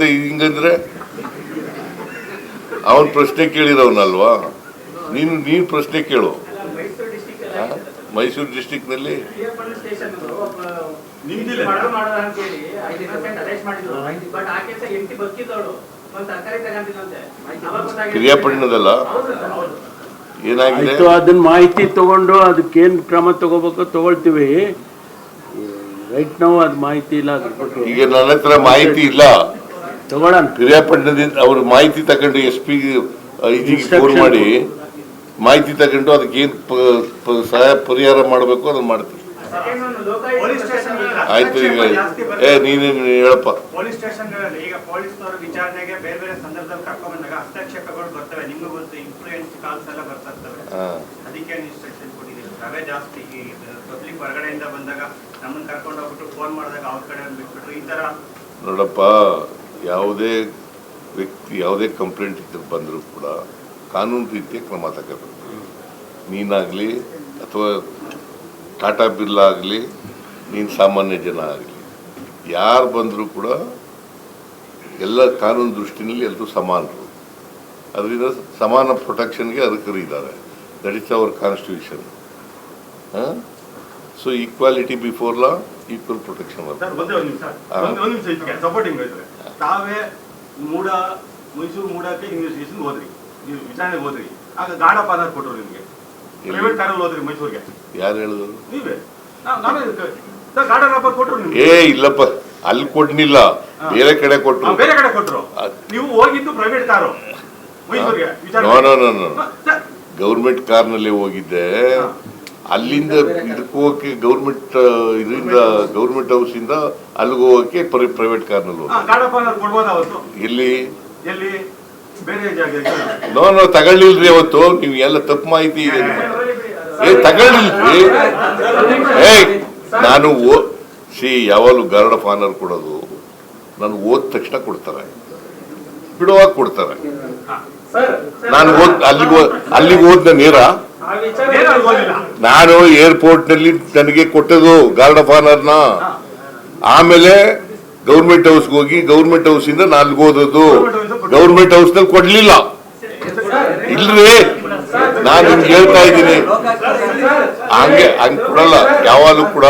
ಮತ್ತೆ ಹಿಂಗಂದ್ರೆ ಅವನ್ ಪ್ರಶ್ನೆ ಕೇಳಿರೋನಲ್ವಾ? ನೀನು ನೀನು ಪ್ರಶ್ನೆ ಕೇಳು. ಮೈಸೂರು ಡಿಸ್ಟಿಕ್ನಲ್ಲಿ? ನಲ್ಲಿ ಸ್ಟೇಷನ್ ಏನಾಗಿತ್ತು. ಏನಾಗಿದೆ? ಅದನ್ನ ಮಾಹಿತಿ ತಗೊಂಡು ಅದಕ್ಕೇನ್ ಕ್ರಮ ತಗೋಬೇಕು ತಗೊಳ್ತೀವಿ. ರೈಟ್ ನಾವು ಅದ್ ಮಾಹಿತಿ ಇಲ್ಲ ಈಗ ನನ್ನ ಹತ್ರ ಮಾಹಿತಿ ಇಲ್ಲ. ತಗೊಳ್ಳೋಣ. ಪಿರಿಯಾಪಟ್ಟಣದಿಂದ ಅವ್ರ ಮಾಹಿತಿ ತಗೊಂಡು ಎಸ್ ಪಿ ಇದಕ್ಕೆ ಫೋನ್ ಮಾಡಿ ಮಾಹಿತಿ ತಗೊಂಡು ಅದಕ್ಕೆ ಏನ್ ಸಹಾಯ ಪರಿಹಾರ ಮಾಡಬೇಕು ಅದನ್ನ ಮಾಡ್ತೀವಿ. ಆಯ್ತು ಈಗ ಏ ನೀನೇನು ಹೇಳಪ್ಪ. ಪೊಲೀಸ್ ಸ್ಟೇಷನ್ಗಳಲ್ಲಿ ಈಗ ಪೊಲೀಸ್ನವರು ವಿಚಾರಣೆಗೆ ಬೇರೆ ಬೇರೆ ಸಂದರ್ಭದಲ್ಲಿ ಕರ್ಕೊಂಡ್ ಬಂದಾಗ ಹಸ್ತಕ್ಷೇಪಗಳು ಬರ್ತವೆ. ನಿಮ್ಗೆ ಗೊತ್ತು ಇನ್ಫ್ಲೂಯೆನ್ಸ್ ಕಾಲ್ಸ್ ಎಲ್ಲ ಬರ್ತಾ ಇರ್ತವೆ ಹಾ. ಅದಕ್ಕೆ ಇನ್ಸ್ಟ್ರಕ್ಷನ್ ಕೊಟ್ಟಿದ್ದೀವಿ ಅವೇ ಜಾಸ್ತಿ ಈ ಪಬ್ಲಿಕ್ ಬಂದಾಗ ನಮ್ಮನ್ನ ಕರ್ಕೊಂಡು ಹೋಗ್ಬಿಟ್ಟು ಫೋನ್ ಮಾಡಿದಾಗ ಅವ್ರ ಕಡೆ ಬಿಟ್ಬಿಟ್ರು ಈ ತರ ನೋಡಪ್ಪ ಯಾವುದೇ ವ್ಯಕ್ತಿ ಯಾವುದೇ ಕಂಪ್ಲೇಂಟ್ ಇದ್ದರೆ ಬಂದರೂ ಕೂಡ ಕಾನೂನು ರೀತಿಯ ಕ್ರಮ ತಗೋಬೇಕು. ನೀನಾಗಲಿ ಅಥವಾ ಟಾಟಾ ಬಿರ್ಲಾ ಆಗಲಿ ನೀನು ಸಾಮಾನ್ಯ ಜನ ಆಗಲಿ ಯಾರು ಬಂದರೂ ಕೂಡ ಎಲ್ಲ ಕಾನೂನು ದೃಷ್ಟಿನಲ್ಲಿ ಎಲ್ಲರೂ ಸಮಾನರು. ಅದರಿಂದ ಸಮಾನ ಪ್ರೊಟೆಕ್ಷನ್ಗೆ ಅರ್ಹರಿದ್ದಾರೆ that is our constitution so equality before law equal protection ತಾವೇ ಮೂಡ ಮೈಸೂರು ಮೂಡಕ್ಕೆ ಇನ್ವೆಸ್ಟಿಗೇಷನ್ ಹೋದ್ರಿ. ನೀವು ವಿಚಾರಣೆಗೆ ಹೋದ್ರಿ. ಆಗ ಗಾಢ ಪಾದ ಕೊಟ್ಟರು ನಿಮಗೆ? ಪ್ರೈವೇಟ್ ಕಾರಲ್ಲಿ ಹೋದ್ರಿ ಮೈಸೂರಿಗೆ. ಯಾರು ಹೇಳಿದ್ರು ನೀವೇ. ಗಾಢ ರಬ್ಬರ್ ಕೊಟ್ಟರು ನಿಮ್ಗೆ. ಏ ಇಲ್ಲಪ್ಪ. ಅಲ್ಲಿ ಕೊಡ್ನಿಲ್ಲ ಬೇರೆ ಕಡೆ ಹಾ, ಕೊಟ್ರು ಬೇರೆ ಕಡೆ ಕೊಟ್ಟರು ನೀವು ಹೋಗಿದ್ದು ಪ್ರೈವೇಟ್ ಕಾರು ಮೈಸೂರಿಗೆ ಸರ್, ಗೌರ್ಮೆಂಟ್ ಕಾರ್ನಲ್ಲಿ ಹೋಗಿದ್ದೆ. ಅಲ್ಲಿಂದ ಇದಕ್ಕೆ ಹೋಗಕ್ಕೆ ಗೌರ್ಮೆಂಟ್ ಇದರಿಂದ ಗೌರ್ಮೆಂಟ್ ಹೌಸ್ ಇಂದ ಅಲ್ಲಿಗೆ ಹೋಗಕ್ಕೆ ಪ್ರೈವೇಟ್ ಕಾರ್ನಲ್ಲಿ ಹೋಗಿ ಎಲ್ಲಿ? ನೋ ನೋ ತಗೊಳ್ಳಿಲ್ರಿ ಅವತ್ತು. ನೀವು ಎಲ್ಲ ತಪ್ಪು ಮಾಹಿತಿ ಇದೆ. ಏ ತಗೊಳ್ಳಿಲ್ರಿ. ಏ ನಾನು ಓ ಸಿ ಯಾವಾಗಲೂ ಗಾರ್ಡ್ ಆಫ್ ಆನರ್ ಕೊಡೋದು. ನಾನು ಓದ್ ತಕ್ಷಣ ಕೊಡ್ತಾರೆ. ಬಿಡುವಾಗ ಕೊಡ್ತಾರೆ. ನಾನು ಓದ್ ಅಲ್ಲಿಗೆ ಅಲ್ಲಿಗೆ ಹೋದ್ನ ನೇರ ನಾನು ಏರ್ಪೋರ್ಟ್ನಲ್ಲಿ ನನಗೆ ಕೊಟ್ಟದು ಗಾರ್ಡ್ ಆಫ್ನ ಆಮೇಲೆ ಗೌರ್ಮೆಂಟ್ ಹೌಸ್ ಹೋಗಿ ಗೌರ್ಮೆಂಟ್ ಹೌಸ್ ಇಂದ ನಾನು ಹೋದದ್ದು. ಗೌರ್ಮೆಂಟ್ ಹೌಸ್ನಲ್ಲಿ ಕೊಡ್ಲಿಲ್ಲ. ಇಲ್ರಿ, ನಾನು ನಿಮ್ಗೆ ಹೇಳ್ತಾ ಇದ್ದೀನಿ. ಹಂಗೆ ಹಂಗೆ ಕೊಡಲ್ಲ. ಯಾವಾಗಲೂ ಕೂಡ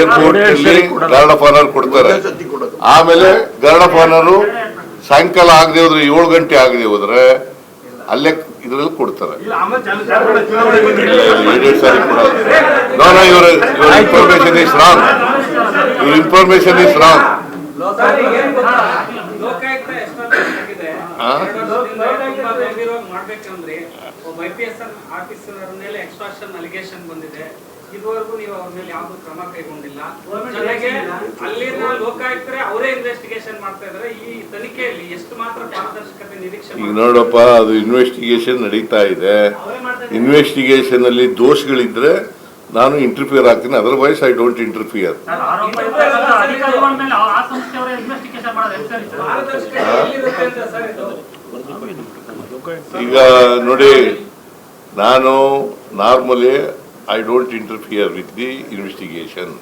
ಏರ್ಪೋರ್ಟ್ನಲ್ಲಿ ಗಾರ್ಡ್ ಆಫ್ ಆನರ್ ಕೊಡ್ತಾರೆ. ಆಮೇಲೆ ಗಾರ್ಡ್ ಆಫ್ ಆನರ್ ಸಾಯಂಕಾಲ ಆಗದೆ ಹೋದ್ರೆ ಏಳು ಗಂಟೆ ಆಗದೆ ಹೋದ್ರೆ ಅಲ್ಲೇ ಇದ್ರಲ್ಲಿ ಕೊಡ್ತಾರೆ. ಇವರ ಇನ್ಫಾರ್ಮೇಶನ್ ಇಸ್ ರಾಂಗ್ ಇವ್ರ ಇನ್ಫಾರ್ಮೇಶನ್ ಇಸ್ ರಾಂಗ್ ಮಾಡ್ಬೇಕಂದ್ರೆ ಒಬ್ಬ ಐ ಪಿ ಎಸ್ ಆಫೀಸರ್ ಮೇಲೆ ಎಕ್ಸ್ಟ್ರಾಕ್ಷನ್ ಅಲಿಗೇಷನ್ ಬಂದಿದೆ. ಇದುವರೆಗೂ ನೀವು ಅವ್ರ ಮೇಲೆ ಯಾವ್ದು ಕ್ರಮ ಕೈಗೊಂಡಿಲ್ಲ ಜೊತೆಗೆ. ಅಲ್ಲಿನ ಲೋಕಾಯುಕ್ತರೇ ಅವರೇ ಇನ್ವೆಸ್ಟಿಗೇಷನ್ ಮಾಡ್ತಾ ಇದಾರೆ ಈ ತನಿಖೆಯಲ್ಲಿ ಎಷ್ಟು ಮಾತ್ರ ಪಾರದರ್ಶಕತೆ ನಿರೀಕ್ಷೆ ಈಗ? ನೋಡಪ್ಪ ಅದು ಇನ್ವೆಸ್ಟಿಗೇಷನ್ ನಡೀತಾ ಇದೆ. ಇನ್ವೆಸ್ಟಿಗೇಷನ್ ಅಲ್ಲಿ ದೋಷಗಳಿದ್ರೆ ನಾನು ಇಂಟರ್ಫಿಯರ್ ಆಗ್ತೀನಿ ಅದರ್ವೈಸ್ ಐ ಡೋಂಟ್ ಇಂಟರ್ಫಿಯರ್ ಅಧಿಕಾರಿಗಳ ಮೇಲೆ ಆ ಆ ಸಂಸ್ಥೆಯವರೇ ಇನ್ವೆಸ್ಟಿಗೇಷನ್ ಮಾಡೋದು ಸರ್? ಪಾರದರ್ಶಕತೆ ಎಲ್ಲಿರುತ್ತೆ ಅಂತ ಸರ್ ಈಗ ನೋಡಿ ನಾನು normally I don't interfere with the investigation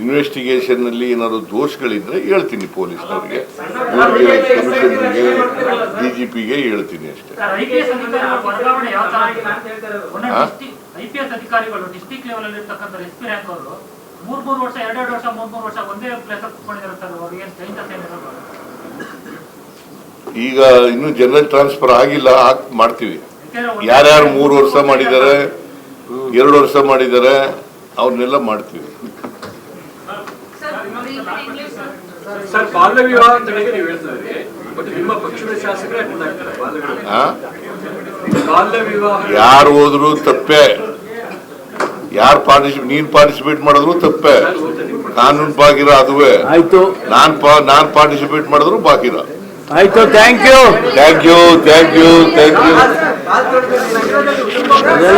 ಇನ್ವೆಸ್ಟಿಗೇಷನ್ನಲ್ಲಿ ಏನಾದರೂ ಏನಾದ್ರು ದೋಷಗಳಿದ್ರೆ ಹೇಳ್ತೀನಿ ಪೊಲೀಸ್ನವ್ರಿಗೆ. ಇವ್ರಿಗೆ ಕಮಿಷನರ್ಗೆ ಡಿ ಜಿ ಪಿಗೆ ಹೇಳ್ತೀನಿ ಅಷ್ಟೇ. ಈಗ ಇನ್ನು ಜನರಲ್ ಟ್ರಾನ್ಸ್ಫರ್ ಆಗಿಲ್ಲ ಮಾಡ್ತೀವಿ. ಯಾರ್ಯಾರು ಮೂರು ವರ್ಷ ಮಾಡಿದ್ದಾರೆ? ಎರಡು ವರ್ಷ ಮಾಡಿದ್ದಾರೆ ಅವ್ರನ್ನೆಲ್ಲ ಮಾಡ್ತೀವಿ. ಯಾರು ಹೋದ್ರು ತಪ್ಪೆ. ಯಾರು ಪಾರ್ಟಿಸಿಪೇಟ್ ನೀನ್ ಪಾರ್ಟಿಸಿಪೇಟ್ ಮಾಡಿದ್ರು ತಪ್ಪೆ. ಕಾನೂನು ಬಾಗಿರ ಅದುವೇ. ಆಯ್ತು. ನಾನ್ ಪಾ- ನಾನ್ ಪಾರ್ಟಿಸಿಪೇಟ್ ಮಾಡಿದ್ರು ಬಾಕಿರ. ಆಯ್ತು thank you thank you thank you thank you